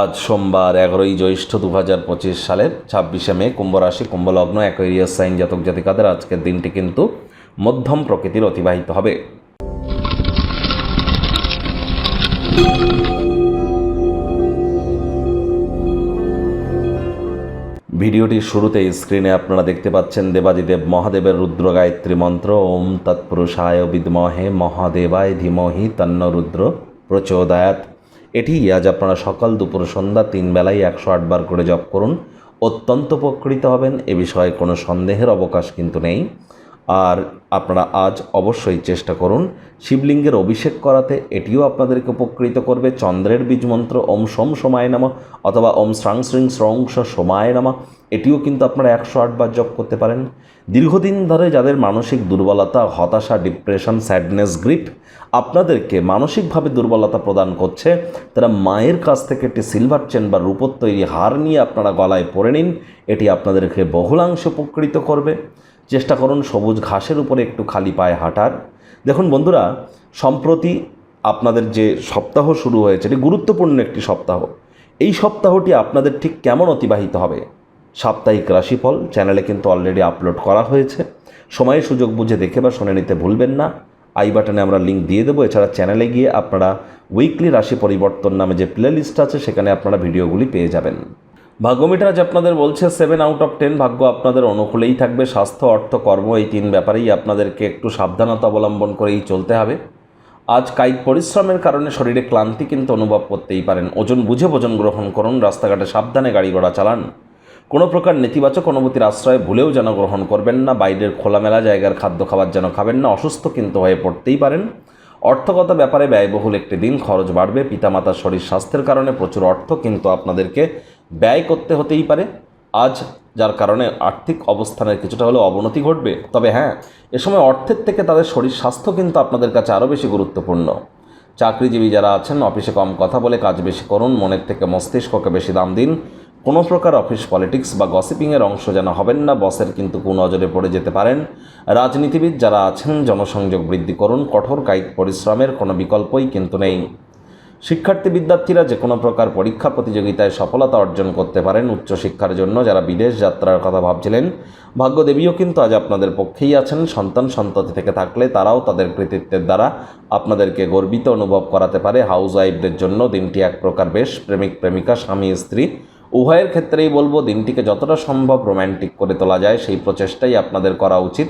আজ সোমবার এগারোই জ্যৈষ্ঠ দু হাজার পঁচিশ সালের ছাব্বিশে মে কুম্ভ রাশি কুম্ভলগ্ন, অ্যাকোয়ারিয়াস সাইন জাতক জাতিকাদের আজকের দিনটি কিন্তু মধ্যম প্রকৃতির অতিবাহিত হবে। ভিডিওটির শুরুতেই স্ক্রিনে আপনারা দেখতে পাচ্ছেন দেবাদিদেব মহাদেবের রুদ্র গায়ত্রী মন্ত্র, ওম তৎপুরুষায় বিদ্মহে মহাদেবায় ধীমহি তন্ন রুদ্র প্রচোদয়াত এটি আজ আপনারা সকাল দুপুর সন্ধ্যা তিন বেলায় একশো আটবার করে জপ করুন। অত্যন্ত উপকৃত হবেন, এ বিষয়ে কোনো সন্দেহের অবকাশ কিন্তু নেই। আর আপনারা আজ অবশ্যই চেষ্টা করুন শিবলিঙ্গের অভিষেক করাতে। এটিও আপনাদেরকে উপকৃত করবে। চন্দ্রের বীজ মন্ত্র ওম সোম সোমায় নামা অথবা ওম শ্রাং শ্রিং স্রংস সোমায় নামা। এটিও কিন্তু আপনারা একশো আটবার জপ করতে পারেন। দীর্ঘদিন ধরে যাদের মানসিক দুর্বলতা, হতাশা, ডিপ্রেশন, স্যাডনেস, গ্রিপ আপনাদেরকে মানসিকভাবে দুর্বলতা প্রদান করছে, তারা মায়ের কাছ থেকে একটি সিলভার চেন বা রূপোর তৈরি হার নিয়ে আপনারা গলায় পরে নিন। এটি আপনাদেরকে বহুলাংশে উপকৃত করবে। চেষ্টা করুন সবুজ ঘাসের উপরে একটু খালি পায়ে হাঁটার। দেখুন বন্ধুরা, সম্প্রতি আপনাদের যে সপ্তাহ শুরু হয়েছে, এটি গুরুত্বপূর্ণ একটি সপ্তাহ। এই সপ্তাহটি আপনাদের ঠিক কেমন অতিবাহিত হবে? সাপ্তাহিক রাশিফল চ্যানেলে কিন্তু অলরেডি আপলোড করা হয়েছে। সময় সুযোগ বুঝে দেখে বা শুনে নিতে ভুলবেন না। আই বাটনে আমরা লিঙ্ক দিয়ে দেবো। এছাড়া চ্যানেলে গিয়ে আপনারা উইকলি রাশি পরিবর্তন নামে যে প্লে আছে, সেখানে আপনারা ভিডিওগুলি পেয়ে যাবেন। ভাগ্যমিটার আজ আপনাদের বলছে সেভেন আউট অফ টেন ভাগ্য আপনাদের অনুকূলেই থাকবে। স্বাস্থ্য, অর্থ, কর্ম, এই তিন ব্যাপারেই আপনাদেরকে একটু সাবধানতা অবলম্বন করেই চলতে হবে। আজ কায়িক পরিশ্রমের কারণে শরীরে ক্লান্তি কিন্তু অনুভব করতেই পারেন। ওজন বুঝে ভোজন গ্রহণ করুন, রাস্তাঘাটে সাবধানে গাড়ি ঘোড়া চালান। কোনো প্রকার নেতিবাচক অনুভূতির আশ্রয় ভুলেও যেন গ্রহণ করবেন না, বাইরের খোলামেলা জায়গার খাদ্য খাবার যেন খাবেন না, অসুস্থ কিন্তু হয়ে পড়তেই পারেন। অর্থগত ব্যাপারে ব্যয়বহুল একটি দিন, খরচ বাড়বে, পিতামাতার শরীর স্বাস্থ্যের কারণে প্রচুর অর্থ কিন্তু আপনাদেরকে ব্যয় করতে হতেই পারে। আজ যার কারণে আর্থিক অবস্থানের কিছুটা হলেও অবনতি ঘটবে। তবে হ্যাঁ এ সময় অর্থের থেকে তাদের শরীর স্বাস্থ্য কিন্তু আপনাদের কাছে আরও বেশি গুরুত্বপূর্ণ। চাকরিজীবী যারা আছেন, অফিসে কম কথা বলে কাজ বেশি করুন, মনের থেকে মস্তিষ্ককে বেশি দাম দিন। কোনো প্রকার অফিস পলিটিক্স বা গসিপিংয়ের অংশ যেন হবেন না, বসের কিন্তু কোন নজরে পড়ে যেতে পারেন। রাজনীতিবিদ যারা আছেন, জনসংযোগ বৃদ্ধি করুন, কঠোর কায়িক পরিশ্রমের কোনো বিকল্পই কিন্তু নেই। শিক্ষার্থী বিদ্যার্থীরা যে কোনো প্রকার পরীক্ষা প্রতিযোগিতায় সফলতা অর্জন করতে পারেন উচ্চশিক্ষার জন্য। যারা বিদেশ যাত্রার কথা ভাবছিলেন, ভাগ্যদেবীও কিন্তু আজ আপনাদের পক্ষেই আছেন। সন্তান সন্ততি থেকে থাকলে তারাও তাদের কৃতিত্বের দ্বারা আপনাদেরকে গর্বিত অনুভব করাতে পারে। হাউস ওয়াইফদের জন্য দিনটি এক প্রকার বেশ প্রেমিক প্রেমিকা, স্বামী, স্ত্রী। উভয়ের ক্ষেত্রেই বলব, দিনটিকে যতটা সম্ভব রোম্যান্টিক করে তোলা যায়, সেই প্রচেষ্টাই আপনাদের করা উচিত।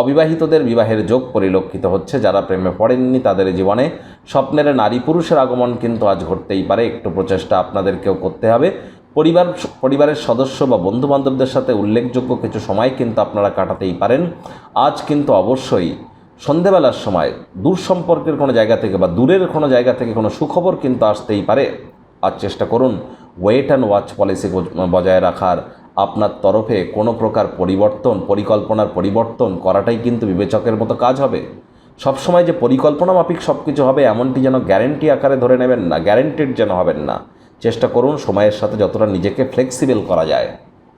অবিবাহিতদের বিবাহের যোগ পরিলক্ষিত হচ্ছে। যারা প্রেমে পড়েননি তাদের জীবনে স্বপ্নের নারী পুরুষের আগমন কিন্তু আজ ঘটতেই পারে। একটু প্রচেষ্টা আপনাদেরকেও করতে হবে। পরিবার, পরিবারের সদস্য বা বন্ধুবান্ধবদের সাথে উল্লেখযোগ্য কিছু সময় কিন্তু আপনারা কাটাতেই পারেন। আজ কিন্তু অবশ্যই সন্ধেবেলার সময় দূর সম্পর্কের কোনো জায়গা থেকে বা দূরের কোনো জায়গা থেকে কোনো সুখবর কিন্তু আসতেই পারে। আর চেষ্টা করুন ওয়েট অ্যান্ড ওয়াচ পলিসি বজায় রাখার। আপনার তরফে কোনো প্রকার পরিবর্তন, পরিকল্পনার পরিবর্তন করাটাই কিন্তু বিবেচকের মতো কাজ হবে। সবসময় যে পরিকল্পনা মাফিক সব কিছু হবে, এমনটি যেন গ্যারেন্টি আকারে ধরে নেবেন না গ্যারেন্টিড যেন হবেন না। চেষ্টা করুন সময়ের সাথে যতটা নিজেকে ফ্লেক্সিবল করা যায়।